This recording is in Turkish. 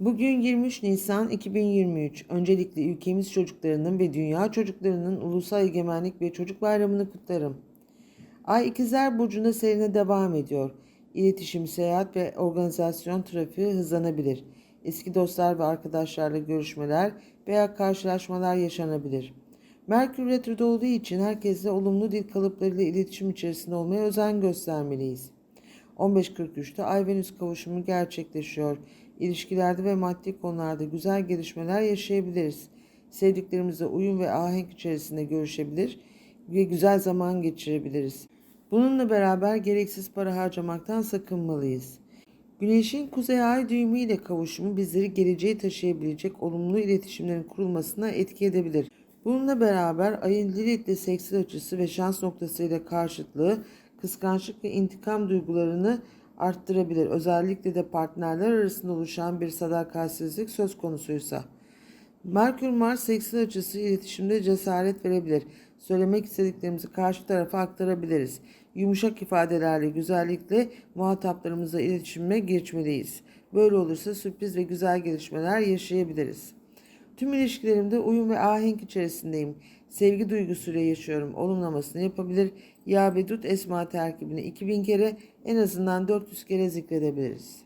Bugün 23 Nisan 2023. Öncelikle ülkemiz çocuklarının ve dünya çocuklarının Ulusal Egemenlik ve Çocuk Bayramı'nı kutlarım. Ay İkizler Burcu'nda serine devam ediyor. İletişim, seyahat ve organizasyon trafiği hızlanabilir. Eski dostlar ve arkadaşlarla görüşmeler veya karşılaşmalar yaşanabilir. Merkür Retro'da olduğu için herkesle olumlu dil kalıplarıyla iletişim içerisinde olmaya özen göstermeliyiz. 15.43'te Ay-Venüs kavuşumu gerçekleşiyor. İlişkilerde ve maddi konularda güzel gelişmeler yaşayabiliriz. Sevdiklerimizle uyum ve ahenk içerisinde görüşebilir ve güzel zaman geçirebiliriz. Bununla beraber gereksiz para harcamaktan sakınmalıyız. Güneşin kuzey ay düğümü ile kavuşumu bizleri geleceğe taşıyabilecek olumlu iletişimlerin kurulmasına etki edebilir. Bununla beraber ayın Lilith'le seksil açısı ve şans noktasıyla karşıtlığı kıskançlık ve intikam duygularını arttırabilir. Özellikle de partnerler arasında oluşan bir sadakatsizlik söz konusuysa. Merkür Mars seksil açısı iletişimde cesaret verebilir. Söylemek istediklerimizi karşı tarafa aktarabiliriz. Yumuşak ifadelerle güzellikle muhataplarımızla iletişime geçmeliyiz. Böyle olursa sürpriz ve güzel gelişmeler yaşayabiliriz. Tüm ilişkilerimde uyum ve ahenk içerisindeyim. Sevgi duygusuyla yaşıyorum. Olumlamasını yapabilir. Ya ve Dut esma terkibini 2000 kere en azından 400 kere zikredebiliriz.